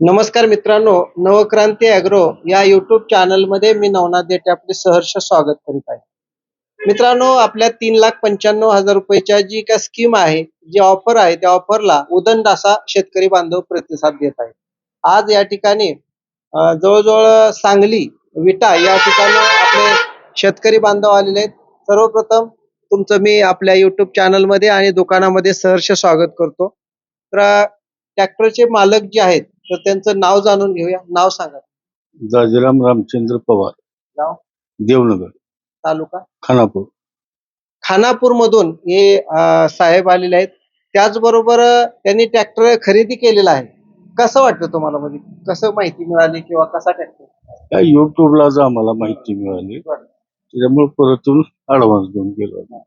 नमस्कार मित्रांनो नवक्रांती अॅग्रो या युट्यूब चॅनलमध्ये मी नवनाथ देठे आपले सहर्ष स्वागत करीत आहे. मित्रांनो आपल्या तीन लाख पंच्याण्णव हजार रुपयाच्या जी काय स्कीम आहे जी ऑफर आहे त्या ऑफरला उदंड असा शेतकरी बांधव प्रतिसाद देत आहे. आज या ठिकाणी जवळजवळ सांगली विटा या ठिकाणी आपले शेतकरी बांधव आलेले आहेत. सर्वप्रथम तुमचं मी आपल्या युट्यूब चॅनलमध्ये आणि दुकानामध्ये सहर्ष स्वागत करतो. तर ट्रॅक्टरचे मालक जे आहेत तर त्यांचं नाव जाणून घेऊया. नाव सांगा. दाजीराम रामचंद्र पवार. गाव देवनगर. तालुका? खानापूर. खानापूर मधून हे अं, साहेब आलेले आहेत. त्याचबरोबर अं, त्यांनी ट्रॅक्टर खरेदी केलेला आहे. कसं वाटतं तुम्हाला? म्हणजे कसं माहिती मिळाली किंवा कसा ट्रॅक्टर या युट्यूबलाच आम्हाला माहिती मिळाली. त्याच्यामुळे परतून ऍडव्हान्स देऊन गेलो.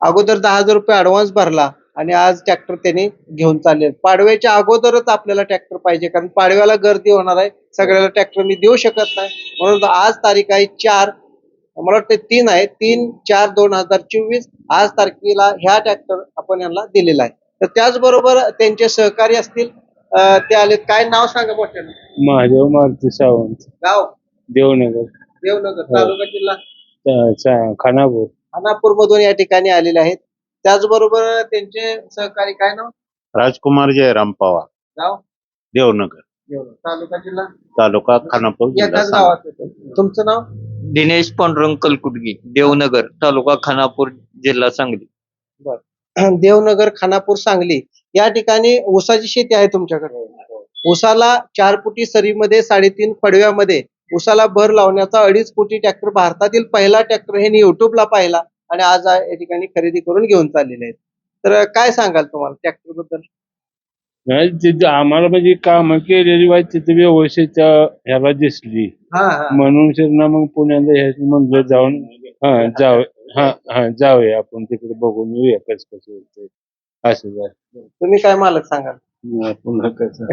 अगोदर दहा हजार रुपये ऍडव्हान्स भरला. आणि आज ट्रॅक्टर त्यांनी घेऊन चालले पाडव्याच्या अगोदरच आपल्याला ट्रॅक्टर पाहिजे कारण पाडव्याला गर्दी होणार आहे. सगळ्याला ट्रॅक्टर मी देऊ शकत नाही. म्हणून आज तारीख आहे चार. मला वाटतं तीन आहे. तीन चार दोन हजार चोवीस आज तारखेला ह्या ट्रॅक्टर आपण यांना दिलेला आहे. तर त्याचबरोबर त्यांचे सहकारी असतील ते आले काय नाव सांगा मोठ्यानं? महादेव मारुती सावंत. गाव? देवनगर. देवनगर तालुका जिल्हा? खानापूर खानापूर. मधून या ठिकाणी आलेले आहेत. त्याचबरोबर त्यांचे सहकारी काय नाव? राजकुमार जयराम पवार. गाव? देवनगर. देवनगर. तालुका जिल्हा? तालुका खानापूर जिल्हा एकाच सांगली. गावात येतं. तुमचं नाव? दिनेश पांडुरंग कलकुटगी देवनगर तालुका खानापूर जिल्हा सांगली. देवनगर खानापूर सांगली. या ठिकाणी ऊसाची शेती आहे तुमच्याकडे? ऊसाला चार फुटी सरीमध्ये साडेतीन फडव्यामध्ये ऊसाला भर लावण्याचा अडीच कोटी ट्रॅक्टर भारतातील पहिला ट्रॅक्टर हे युट्यूबला पाहिला. आणि आज या ठिकाणी खरेदी करून घेऊन चाललेले आहेत. तर काय सांगाल तुम्हाला ट्रॅक्टरबद्दल नाही तिथे आम्हाला म्हणजे काम केलेली पाहिजे तिथे व्यवस्थित ह्याला दिसली. हा हा. म्हणून ना मग पुण्याला ह्याच म्हणलं जाऊन हा जाऊ हा हा जाऊया आपण तिकडे बघून येऊया कसं कसं होतंय. असं जाय तुम्ही काय मालक सांगाल? पुन्हा कसं?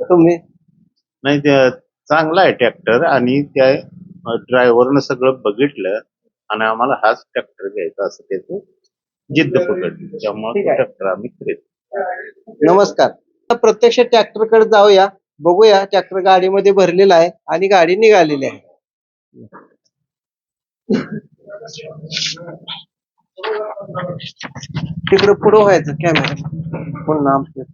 तुम्ही? नाही ते चांगला आहे ट्रॅक्टर आणि त्या ड्रायव्हरनं सगळं बघितलं. आणि आम्हाला हाच ट्रॅक्टर घ्यायचा असं त्याचं जिद्द पकडली त्यामुळे. ट्रॅक्टर आम्ही खरेदी नमस्कार. आता प्रत्यक्ष ट्रॅक्टरकडे जाऊया. बघूया ट्रॅक्टर गाडीमध्ये भरलेला आहे आणि गाडी निघालेली आहे. तिकडे पुढं व्हायचं कॅमेरा पुन्हा आमच्या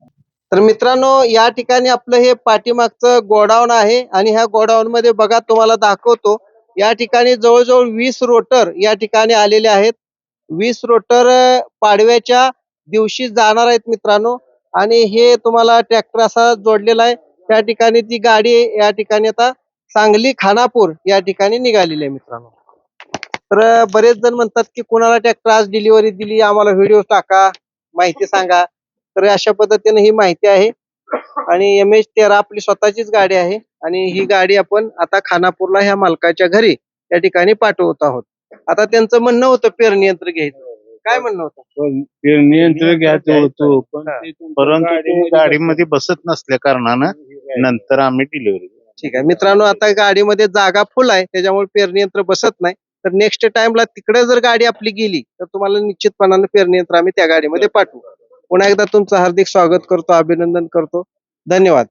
तर मित्रांनो या ठिकाणी आपलं हे पाठीमागचं गोडाऊन आहे आणि ह्या गोडाऊन मध्ये बघा तुम्हाला दाखवतो. या ठिकाणी जवळजवळ वीस रोटर या ठिकाणी आलेले आहेत. वीस रोटर पाडव्याच्या दिवशी जाणार आहेत मित्रांनो. आणि हे तुम्हाला ट्रॅक्टर असा जोडलेला आहे. त्या ठिकाणी ती गाडी या ठिकाणी आता सांगली खानापूर या ठिकाणी निघालेली आहे मित्रांनो. तर बरेच जण म्हणतात की कुणाला ट्रॅक्टर आज डिलिव्हरी दिली? आम्हाला व्हिडिओ टाका माहिती सांगा. तर अशा पद्धतीने ही माहिती आहे. आणि एम एच तेरा आपली स्वतःचीच गाडी आहे आणि ही गाडी आपण आता खानापूरला ह्या मालकाच्या घरी त्या ठिकाणी पाठवत आहोत. आता त्यांचं म्हणणं होतं पेरणी यंत्र घ्यायचं. काय म्हणणं होतं? पण ते नियंत्रण घ्यायचं होतो पण. ते परंतु ते गाडीमध्ये गाडीमध्ये बसत नसल्या कारणानं नंतर आम्ही डिलिव्हरी ठीक आहे. मित्रांनो आता गाडीमध्ये जागा फुल आहे त्याच्यामुळे पेरणी यंत्र बसत नाही. तर नेक्स्ट टाइमला तिकडे जर गाडी आपली गेली तर तुम्हाला निश्चितपणाने पेरणी यंत्र आम्ही त्या गाडीमध्ये पाठवू. पुन्हा एकदा तुमचं हार्दिक स्वागत करतो अभिनंदन करतो. धन्यवाद.